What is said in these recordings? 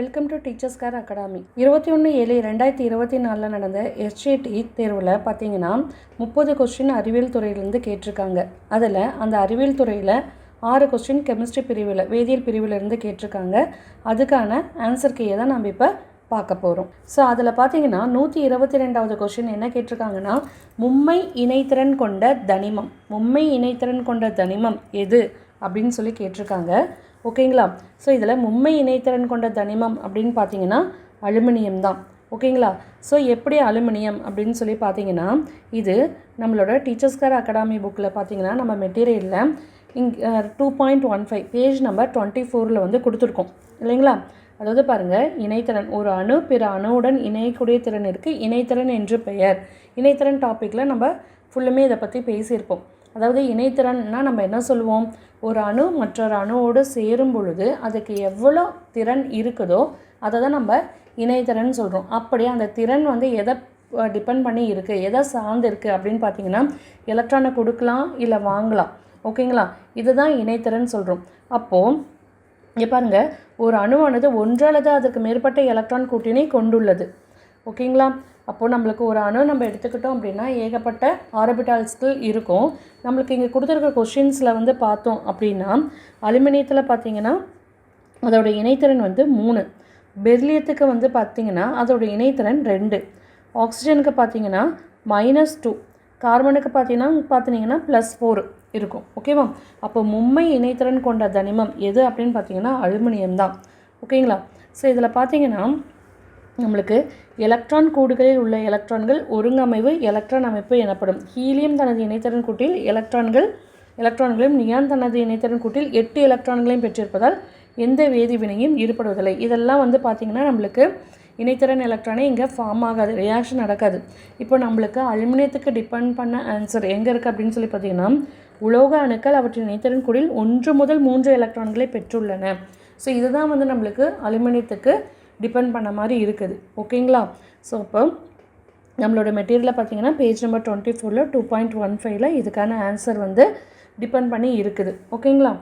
Welcome to teachers care academy இருபத்தி ஒன்று ஏழு ரெண்டாயிரத்தி இருபத்தி நாலில் நடந்த எஸ்ஜேடி தேர்வில் பார்த்தீங்கன்னா முப்பது கொஸ்டின் அறிவியல் துறையிலேருந்து கேட்டிருக்காங்க. அதில் அந்த அறிவியல் துறையில் ஆறு கொஸ்டின் கெமிஸ்ட்ரி பிரிவில் வேதியியல் பிரிவிலிருந்து கேட்டிருக்காங்க. அதுக்கான ஆன்சர் கீயை தான் நம்ம இப்போ பார்க்க போகிறோம் ஸோ அதில் பார்த்தீங்கன்னா நூற்றி இருபத்தி ரெண்டாவது கொஸ்டின் என்ன கேட்டிருக்காங்கன்னா மும்மை இணைத்திறன் கொண்ட தனிமம். மும்மை இணைத்திறன் கொண்ட தனிமம் எது? அப்படின்னு சொல்லி கேட்டிருக்காங்க. ஓகேங்களா? ஸோ இதில் மும்மை இணைத்திறன் கொண்ட தனிமம் அப்படின்னு பார்த்தீங்கன்னா அலுமினியம் தான். ஓகேங்களா? ஸோ எப்படி அலுமினியம் அப்படின்னு சொல்லி பார்த்தீங்கன்னா இது நம்மளோட டீச்சர்ஸ்கார் அகாடமி புக்கில் பார்த்தீங்கன்னா நம்ம மெட்டீரியலில் இங் two point one five page number twenty ஃபோரில் வந்து கொடுத்துருக்கோம். இல்லைங்களா? அதாவது பாருங்கள் இணைத்திறன் ஒரு அணு பிற அணுவுடன் இணையக்கூடிய திறன் இருக்குது இணைத்திறன் என்று பெயர். இணைத்திறன் டாப்பிக்கில் நம்ம ஃபுல்லுமே இதை பற்றி பேசியிருப்போம். அதாவது இணைத்திறன்னா நம்ம என்ன சொல்லுவோம்? ஒரு அணு மற்றொரு அணுவோடு சேரும் பொழுது அதுக்கு எவ்வளோ திறன் இருக்குதோ அதை தான் நம்ம இணையத்திறன் சொல்கிறோம் அப்படியே அந்த திறன் வந்து எதை டிபெண்ட் பண்ணி இருக்குது எதை சார்ந்து இருக்குது அப்படின்னு பார்த்தீங்கன்னா எலக்ட்ரானை கொடுக்கலாம் இல்லை வாங்கலாம். ஓகேங்களா? இதுதான் இணைத்திறன் சொல்கிறோம் அப்போது இங்கே பாருங்கள் ஒரு அணுவானது ஒன்று அல்லது அதுக்கு மேற்பட்ட எலக்ட்ரான் கூட்டினை கொண்டுள்ளது. ஓகேங்களா? அப்போது நம்மளுக்கு ஒரு அணு நம்ம எடுத்துக்கிட்டோம் அப்படின்னா ஏகப்பட்ட ஆர்பிட்டால்ஸ்கள் இருக்கும். நம்மளுக்கு இங்கே கொடுத்துருக்க கொஷின்ஸில் வந்து பார்த்தோம் அப்படின்னா அலுமினியத்தில் பார்த்தீங்கன்னா அதோட இணைத்திறன் வந்து மூணு. பெர்லியத்துக்கு வந்து பார்த்தீங்கன்னா அதோடய இணைத்திறன் ரெண்டு. ஆக்சிஜனுக்கு பார்த்தீங்கன்னா மைனஸ் டூ கார்பனுக்கு பார்த்தீங்கன்னா பார்த்தீங்கன்னா ப்ளஸ் ஃபோர் இருக்கும். ஓகேவா? அப்போ மும்மை இணைத்திறன் கொண்ட தனிமம் எது அப்படின்னு பார்த்தீங்கன்னா அலுமினியம் தான் ஓகேங்களா? ஸோ இதில் பார்த்தீங்கன்னா நம்மளுக்கு எலக்ட்ரான் கூடுகளில் உள்ள எலக்ட்ரான்கள் ஒருங்கமைவு எலக்ட்ரான் அமைப்பு எனப்படும். ஹீலியம் தனது இணைத்திறன் கூட்டில் எலக்ட்ரான்கள் எலக்ட்ரான்களையும் நியான் தனது இணைத்திறன் கூட்டில் எட்டு எலக்ட்ரான்களையும் பெற்றிருப்பதால் எந்த வேதிவினையும் ஈடுபடுவதில்லை. இதெல்லாம் வந்து பார்த்திங்கன்னா நம்மளுக்கு இணைத்திறன் எலக்ட்ரானே இங்கே ஃபார்ம் ஆகாது ரியாக்ஷன் நடக்காது. இப்போ நம்மளுக்கு அலுமினியத்துக்கு டிபெண்ட் பண்ண ஆன்சர் எங்கே இருக்குது அப்படின்னு சொல்லி பார்த்தீங்கன்னா உலோக அணுக்கள் அவற்றின் இணைத்திறன் கூடில் ஒன்று முதல் மூன்று எலக்ட்ரான்களை பெற்றுள்ளன. ஸோ இதுதான் வந்து நம்மளுக்கு அலுமினியத்துக்கு டிபெண்ட் பண்ண மாதிரி இருக்குது. ஓகேங்களா ஸோ இப்போ நம்மளோட மெட்டீரியலில் பார்த்தீங்கன்னா பேஜ் நம்பர் டுவெண்ட்டி ஃபோரில் டூ பாயிண்ட் ஒன் ஃபைவ்ல இதுக்கான ஆன்சர் வந்து டிபெண்ட் பண்ணி இருக்குது. ஓகேங்களா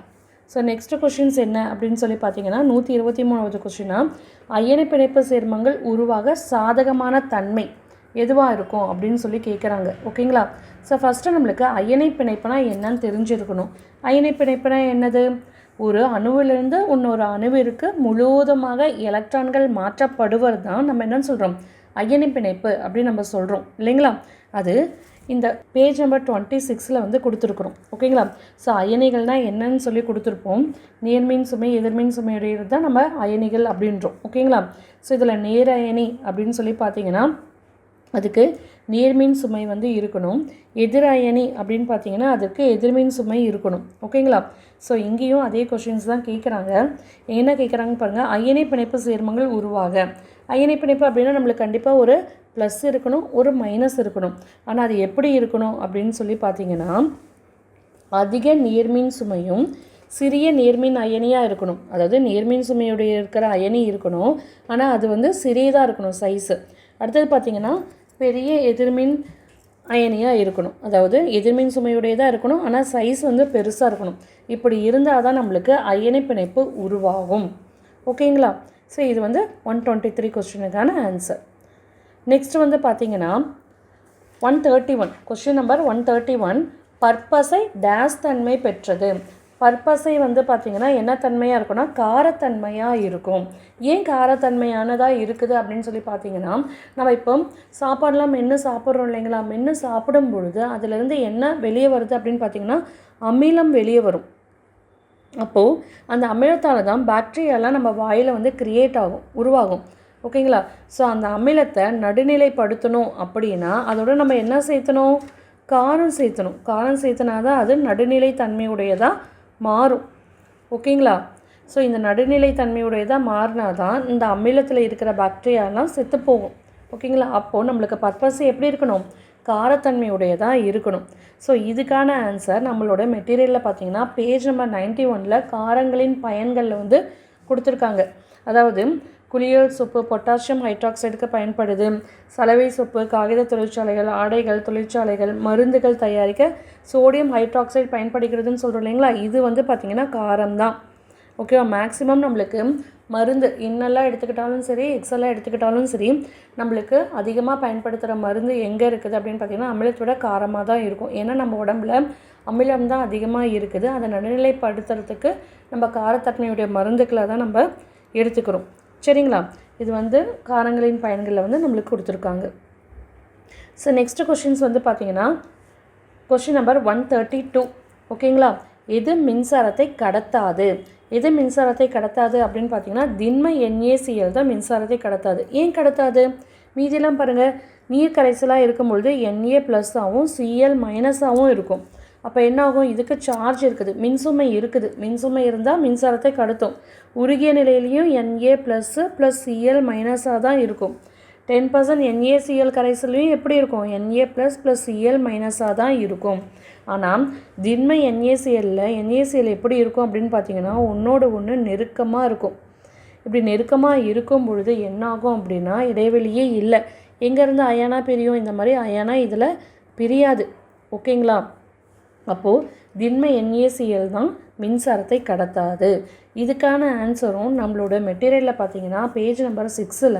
ஸோ நெக்ஸ்ட் கொஷின்ஸ் என்ன அப்படின்னு சொல்லி பார்த்தீங்கன்னா நூற்றி இருபத்தி மூணாவது கொஷினா அயனி பிணைப்பு சேர்மங்கள் உருவாக சாதகமான தன்மை எதுவாக இருக்கும் அப்படின்னு சொல்லி கேட்குறாங்க ஓகேங்களா ஸோ ஃபஸ்ட்டு நம்மளுக்கு அயனை பிணைப்புனா என்னன்னு தெரிஞ்சிருக்கணும். அயனை பிணைப்புனா என்னது? ஒரு அணுவிலிருந்து இன்னொரு அணுவிற்கு முழுவதுமாக எலக்ட்ரான்கள் மாற்றப்படுவது தான் நம்ம என்னன்னு சொல்கிறோம் அயனி பிணைப்பு அப்படின்னு நம்ம சொல்கிறோம் இல்லைங்களா? அது இந்த பேஜ் நம்பர் டுவெண்ட்டி சிக்ஸில் வந்து கொடுத்துருக்குறோம். ஓகேங்களா? ஸோ அயனிகள்னால் என்னன்னு சொல்லி கொடுத்துருப்போம். நேர்மின் சுமை எதிர்மின் சுமையுடையது தான் நம்ம அயனிகள் அப்படின்றோம். ஓகேங்களா? ஸோ இதில் நேர் அயனி அப்படின்னு சொல்லி பார்த்தீங்கன்னா அதுக்கு நேர்மின் சுமை வந்து இருக்கணும். எதிர் அயனி அப்படின்னு பார்த்தீங்கன்னா அதுக்கு எதிர்மின் சுமை இருக்கணும். ஓகேங்களா? ஸோ இங்கேயும் அதே கொஷின்ஸ் தான் கேட்குறாங்க. என்ன கேட்குறாங்க பாருங்கள் அயனை பிணைப்பு சேர்மங்கள் உருவாக. அயனை பிணைப்பு அப்படின்னா நம்மளுக்கு கண்டிப்பாக ஒரு ப்ளஸ் இருக்கணும் ஒரு மைனஸ் இருக்கணும். ஆனால் அது எப்படி இருக்கணும் அப்படின்னு சொல்லி பார்த்தீங்கன்னா அதிக நேர்மின் சுமையும் சிறிய நேர்மின் அயனியாக இருக்கணும். அதாவது நேர்மின் சுமையுடைய இருக்கிற அயனி இருக்கணும். ஆனால் அது வந்து சிறியதாக இருக்கணும் சைஸு அடுத்தது பார்த்திங்கன்னா பெரிய எதிர்மின் அயனியாக இருக்கணும். அதாவது எதிர்மின் சுமையுடையதாக இருக்கணும். ஆனால் சைஸ் வந்து பெருசாக இருக்கணும். இப்படி இருந்தால் தான் நம்மளுக்கு அயனி பிணைப்பு உருவாகும். ஓகேங்களா? ஸோ இது வந்து ஒன் டுவெண்ட்டி த்ரீ கொஸ்டினுக்கான ஆன்சர் நெக்ஸ்ட் வந்து பார்த்தீங்கன்னா one thirty one question number one thirty one பற்பசை டேஸ் தன்மை பெற்றது. பற்பசை வந்து பார்த்திங்கன்னா என்ன தன்மையாக இருக்கும்னா காரத்தன்மையாக இருக்கும். ஏன் காரத்தன்மையானதாக இருக்குது அப்படின்னு சொல்லி பார்த்தீங்கன்னா நம்ம இப்போ சாப்பாடெலாம் மென்று சாப்பிட்றோம் இல்லைங்களா? மென்று சாப்பிடும் பொழுது அதுலேருந்து என்ன வெளியே வருது அப்படின்னு பார்த்தீங்கன்னா அமிலம் வெளியே வரும். அப்போது அந்த அமிலத்தால் தான் பாக்டீரியாலாம் நம்ம வாயில் வந்து க்ரியேட் ஆகும் உருவாகும். ஓகேங்களா? ஸோ அந்த அமிலத்தை நடுநிலைப்படுத்தணும் அப்படின்னா அதோட நம்ம என்ன சேர்த்தணும்? காரம் சேர்த்தணும். காரம் சேர்த்தனா தான் அது நடுநிலை தன்மையுடையதாக மாறும். ஓகேங்களா? ஸோ இந்த நடுநிலை தன்மையுடையதாக மாறினா தான் இந்த அமிலத்தில் இருக்கிற பாக்டீரியாலாம் செத்து போகும் ஓகேங்களா? அப்போது நம்மளுக்கு பர்பஸ் எப்படி இருக்கணும்? காரத்தன்மையுடையதாக இருக்கணும். ஸோ இதுக்கான ஆன்சர் நம்மளோட மெட்டீரியலில் பார்த்தீங்கன்னா பேஜ் நம்பர் நைன்ட்டி ஒனில் காரங்களின் பயன்களில் வந்து கொடுத்துருக்காங்க. அதாவது குளியல் சொப்பு பொட்டாசியம் ஹைட்ராக்சைடுக்கு பயன்படுது. சலவை சொப்பு காகித தொழிற்சாலைகள் ஆடைகள் தொழிற்சாலைகள் மருந்துகள் தயாரிக்க சோடியம் ஹைட்ராக்சைடு பயன்படுகிறதுன்னு சொல்கிறோம் இல்லைங்களா? இது வந்து பார்த்திங்கன்னா காரம்தான் ஓகேவா மேக்ஸிமம் நம்மளுக்கு மருந்து இன்னெல்லாம் எடுத்துக்கிட்டாலும் சரி எக்ஸெல்லாம் எடுத்துக்கிட்டாலும் சரி நம்மளுக்கு அதிகமாக பயன்படுத்துகிற மருந்து எங்கே இருக்குது அப்படின்னு பார்த்தீங்கன்னா அமிலத்தோட காரமாக தான் இருக்கும். ஏன்னா நம்ம உடம்புல அமிலம் தான் அதிகமாக இருக்குது. அதை நடுநிலைப்படுத்துறதுக்கு நம்ம காரத்தன்மையுடைய மருந்துக்களை தான் நம்ம எடுத்துக்கிறோம். சரிங்களா? இது வந்து காரங்களின் பயன்களை வந்து நம்மளுக்கு கொடுத்துருக்காங்க. ஸோ நெக்ஸ்ட் கொஷின்ஸ் வந்து பார்த்தீங்கன்னா question number one thirty two ஓகேங்களா? எது மின்சாரத்தை கடத்தாது? எது மின்சாரத்தை கடத்தாது அப்படின்னு பார்த்தீங்கன்னா திண்ம என்ஏசிஎல் தான் மின்சாரத்தை கடத்தாது. ஏன் கடத்தாது? மீதியெல்லாம் பாருங்கள் நீர் கரைசலாக இருக்கும் பொழுது என்ஏ ப்ளஸ்ஸாகவும் சிஎல் மைனஸாகவும் இருக்கும். அப்போ என்னாகும்? இதுக்கு சார்ஜ் இருக்குது. மின்சுமை இருக்குது. மின்சுமை இருந்தால் மின்சாரத்தை கடத்தும். உருகிய நிலையிலையும் என்ஏ ப்ளஸ்ஸு ப்ளஸ் சிஎல் மைனஸாக தான் இருக்கும். டென் பர்சன்ட் என்ஏசிஎல் கரைசல்லையும் எப்படி இருக்கும்? என்ஏ ப்ளஸ் ப்ளஸ் சிஎல் மைனஸாக தான் இருக்கும். ஆனால் திண்ம என்ஏசிஎல்லில் என்ஏசிஎல் எப்படி இருக்கும் அப்படின்னு பார்த்தீங்கன்னா ஒன்றோட ஒன்று நெருக்கமாக இருக்கும். இப்படி நெருக்கமாக இருக்கும் பொழுது என்னாகும் அப்படின்னா இடைவெளியே இல்லை. எங்கேருந்து அயானா பிரியும்? இந்த மாதிரி அயானா இதில் பிரியாது. ஓகேங்களா? அப்போது திண்ம NaCl தான் மின்சாரத்தை கடத்தாது. இதுக்கான ஆன்சரும் நம்மளோட மெட்டீரியலில் பார்த்தீங்கன்னா பேஜ் நம்பர் சிக்ஸில்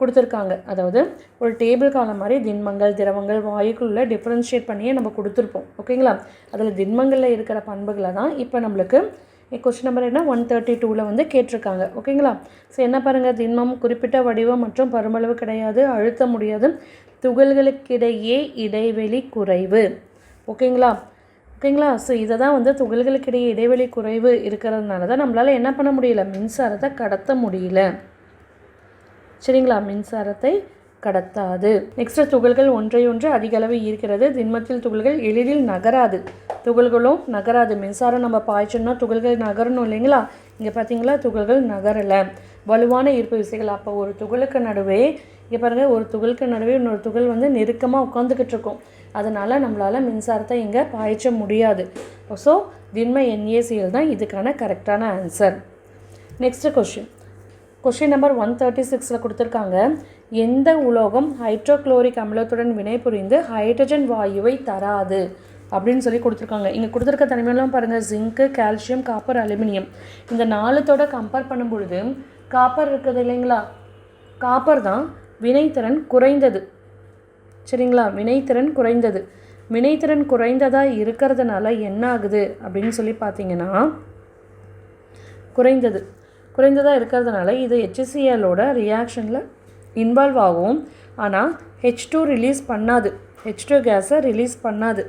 கொடுத்துருக்காங்க. அதாவது ஒரு டேபிள் காலம் மாதிரி திண்மங்கள் திரவங்கள் வாயுக்குள்ள டிஃப்ரென்ஷியேட் பண்ணியே நம்ம கொடுத்துருப்போம். ஓகேங்களா? அதில் திண்மங்களில் இருக்கிற பண்புகளை தான் இப்போ நம்மளுக்கு கொஸ்டின் நம்பர் என்ன? ஒன் தேர்ட்டி டூவில் வந்து கேட்டிருக்காங்க. ஓகேங்களா? ஸோ என்ன பாருங்கள் திண்மம் குறிப்பிட்ட வடிவம் மற்றும் பருமளவு கிடையாது அழுத்த முடியாது துகள்களுக்கிடையே இடைவெளி குறைவு. ஓகேங்களா? ஓகேங்களா? ஸோ இதை தான் வந்து துகள்களுக்கிடையே இடைவெளி குறைவு இருக்கிறதுனால தான் நம்மளால் என்ன பண்ண முடியல? மின்சாரத்தை கடத்த முடியல. சரிங்களா? மின்சாரத்தை கடத்தாது. நெக்ஸ்ட் துகள்கள் ஒன்றையொன்று அதிக அளவு ஈர்க்கிறது. திண்மத்தில் துகள்கள் எளிதில் நகராது. துகள்களும் நகராது. மின்சாரம் நம்ம பாய்ச்சோம்னா துகள்கள் நகரணும் இல்லைங்களா? இங்கே பார்த்தீங்களா துகள்கள் நகரலை. வலுவான ஈர்ப்பு விசைகள். அப்போ ஒரு துகளுக்கு நடுவே இங்கே பாருங்கள் ஒரு துகளுக்கு நடுவே இன்னொரு துகள் வந்து நெருக்கமாக உட்காந்துக்கிட்டு இருக்கும். அதனால் நம்மளால் மின்சாரத்தை இங்கே பாய்ச்ச முடியாது. ஸோ திண்ம NaCl தான் இதுக்கான கரெக்டான answer next question question number one thirty சிக்ஸில் கொடுத்துருக்காங்க. எந்த உலோகம் ஹைட்ரோக்ளோரிக் அமிலத்துடன் வினைபுரிந்து ஹைட்ரஜன் வாயுவை தராது? அப்படின்னு சொல்லி கொடுத்துருக்காங்க. இங்கே கொடுத்துருக்க தனிமையெல்லாம் பாருங்கள் ஜிங்க்கு கால்சியம் காப்பர் அலுமினியம் இந்த நாலுத்தோட கம்பேர் பண்ணும் பொழுது காப்பர் இருக்குது இல்லைங்களா? காப்பர் தான் வினைத்திறன் குறைந்தது. சரிங்களா? வினைத்திறன் குறைந்தது. வினைத்திறன் குறைந்ததாக இருக்கிறதுனால என்ன ஆகுது அப்படின்னு சொல்லி பார்த்தீங்கன்னா குறைந்தது. குறைந்ததாக இருக்கிறதுனால இது ஹெச்சிசிஎலோட ரியாக்ஷனில் இன்வால்வ் ஆகும். ஆனால் ஹெச் டூ ரிலீஸ் பண்ணாது. ஹெச் டூ கேஸை ரிலீஸ் பண்ணாது.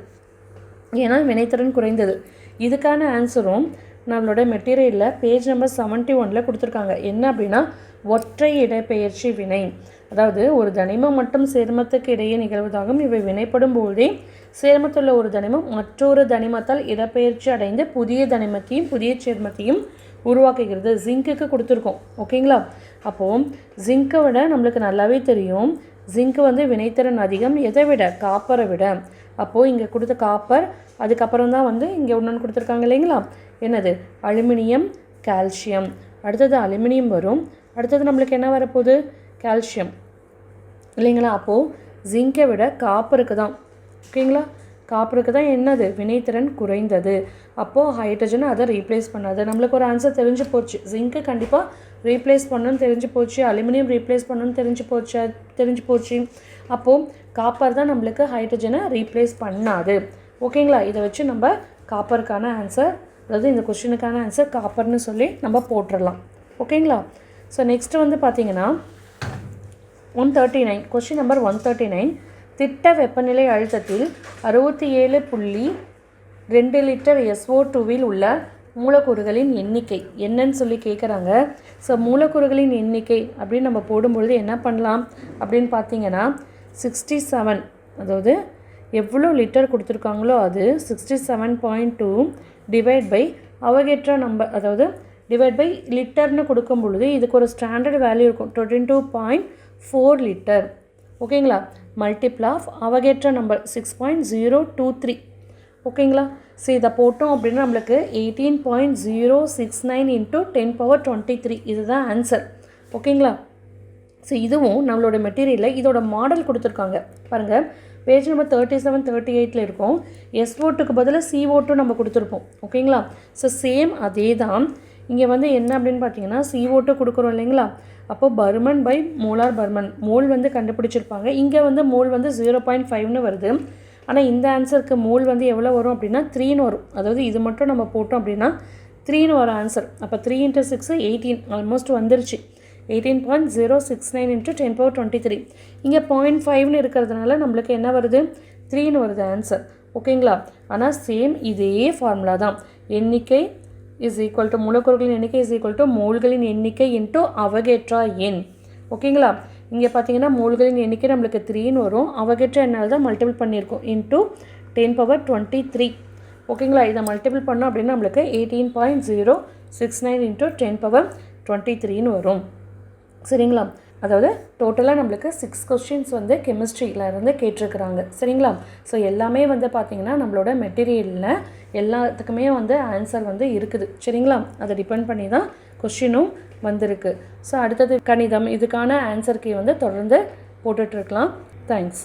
ஏன்னா வினைத்திறன் குறைந்தது. இதுக்கான ஆன்சரும் நம்மளோட மெட்டீரியலில் பேஜ் நம்பர் செவன்ட்டி ஒனில் கொடுத்துருக்காங்க. என்ன அப்படின்னா ஒற்றை இடப்பெயர்ச்சி வினை. அதாவது ஒரு தனிமம் மற்றும் சேர்மத்துக்கு இடையே நிகழ்வதாகும். இவை வினைப்படும் போதே சேர்மத்துள்ள ஒரு தனிமம் மற்றொரு தனிமத்தால் இடப்பெயர்ச்சி அடைந்து புதிய தனிமத்தையும் புதிய சேர்மத்தையும் உருவாக்குகிறது. ஜிங்க்குக்கு கொடுத்துருக்கோம். ஓகேங்களா அப்போது ஜிங்கை விட நம்மளுக்கு நல்லாவே தெரியும். ஜிங்க் வந்து வினைத்திறன் அதிகம். எதை விட? காப்பரை விட. அப்போது இங்கே கொடுத்த காப்பர் அதுக்கப்புறம் தான் வந்து இங்கே ஒன்று கொடுத்துருக்காங்க இல்லைங்களா? என்னது? அலுமினியம் கால்சியம் அடுத்தது அலுமினியம் வரும். அடுத்தது நம்மளுக்கு என்ன வரப்போகுது? கால்சியம் இல்லைங்களா? அப்போது ஜிங்கை விட காப்பருக்கு தான். ஓகேங்களா? காப்பருக்கு தான் என்னது? வினைத்திறன் குறைந்தது. அப்போது ஹைட்ரஜனை அதை ரீப்ளேஸ் பண்ணாது. நம்மளுக்கு ஒரு ஆன்சர் தெரிஞ்சு போச்சு. ஜிங்க்கு கண்டிப்பாக ரீப்ளேஸ் பண்ணணும்னு தெரிஞ்சு போச்சு. அலுமினியம் ரீப்ளேஸ் பண்ணணும்னு தெரிஞ்சு போச்சு தெரிஞ்சு போச்சு. அப்போது காப்பர் தான் நம்மளுக்கு ஹைட்ரஜனை ரீப்ளேஸ் பண்ணாது. ஓகேங்களா இதை வச்சு நம்ம காப்பருக்கான ஆன்சர் அதாவது இந்த கொஷினுக்கான ஆன்சர் காப்பர்னு சொல்லி நம்ம போட்டுடலாம் ஓகேங்களா ஸோ நெக்ஸ்ட்டு வந்து பார்த்தீங்கன்னா one thirty nine question number one thirty nine திட்ட வெப்பநிலை அழுத்தத்தில் அறுபத்தி ஏழு புள்ளி ரெண்டு லிட்டர் எஸ்ஓ டூவில் உள்ள மூலக்கூறுகளின் எண்ணிக்கை. என்னன்னு சொல்லி கேட்குறாங்க ஸோ மூலக்கூறுகளின் எண்ணிக்கை அப்படின்னு நம்ம போடும்பொழுது என்ன பண்ணலாம்? அப்படின்னு பார்த்தீங்கன்னா சிக்ஸ்டி செவன் அதாவது எவ்வளோ லிட்டர் கொடுத்துருக்காங்களோ அது sixty seven point two divide by Avogadro number அதாவது டிவைட் பை லிட்டர்னு கொடுக்கும் பொழுது இதுக்கு ஒரு ஸ்டாண்டர்ட் வேல்யூ இருக்கும். Twenty two point four litre ஓகேங்களா multiple of Avogadro number six point zero two three ஓகேங்களா ஸோ இதை போட்டோம் அப்படின்னா நம்மளுக்கு eighteen point zero six nine into ten power twenty three இதுதான் ஆன்சர் ஓகேங்களா ஸோ இதுவும் நம்மளோட மெட்டீரியலில் இதோட மாடல் கொடுத்துருக்காங்க. பாருங்கள் page number thirty seven thirty எயிட்டில் இருக்கும் எஸ் ஓட்டுக்கு பதிலாக சி ஓட்டும் நம்ம கொடுத்துருப்போம். ஓகேங்களா ஸோ சேம் அதே தான் இங்கே வந்து என்ன அப்படின்னு பார்த்தீங்கன்னா CO2 கொடுக்குறோம் இல்லைங்களா? அப்போ பர்மன் பை மோலார் பர்மன். மோல் வந்து கண்டுபிடிச்சிருப்பாங்க. இங்கே வந்து மோல் வந்து ஜீரோ பாயிண்ட் ஃபைவ்னு வருது. ஆனால் இந்த ஆன்சருக்கு மோல் வந்து எவ்வளோ வரும் அப்படின்னா த்ரீன்னு வரும். அதாவது இது மட்டும் நம்ம போட்டோம் அப்படின்னா த்ரீன்னு வரும் ஆன்சர் அப்போ three into six eighteen almost வந்துருச்சு. Eighteen point zero six nine into ten power twenty three இங்கே பாயிண்ட் ஃபைவ்னு இருக்கிறதுனால நம்மளுக்கு என்ன வருது? த்ரீன்னு வருது ஆன்சர் ஓகேங்களா ஆனால் சேம் இதே ஃபார்முலா தான். எண்ணிக்கை இஸ் ஈக்குவல் டு மூலக்கூறுகளின் எண்ணிக்கை இஸ் ஈக்குவல் டு மோல்களின் எண்ணிக்கை இன்ட்டு அவகேட்ரா எண். ஓகேங்களா இங்கே பார்த்தீங்கன்னா மோல்களின் எண்ணிக்கை நம்மளுக்கு த்ரீன்னு வரும். அவகிட்ட என்னால் தான் மல்டிபிள் பண்ணியிருக்கோம். Into ten power twenty three ஓகேங்களா இதை மல்டிபிள் பண்ணோம் அப்படின்னா நம்மளுக்கு eighteen point zero six nine into ten power twenty த்ரீன்னு வரும். சரிங்களா? அதாவது டோட்டலாக நம்மளுக்கு சிக்ஸ் கொஸ்டின்ஸ் வந்து கெமிஸ்ட்ரியிலேருந்து கேட்டிருக்கிறாங்க. சரிங்களா? ஸோ எல்லாமே வந்து பார்த்திங்கன்னா நம்மளோட மெட்டீரியலில் எல்லாத்துக்குமே வந்து ஆன்சர் வந்து இருக்குது. சரிங்களா? அதை டிபெண்ட் பண்ணி தான் கொஷினும் வந்திருக்கு. ஸோ அடுத்தது கணிதம். இதுக்கான ஆன்சர் கீ வந்து தொடர்ந்து போட்டுட்ருக்கலாம் தேங்க்ஸ்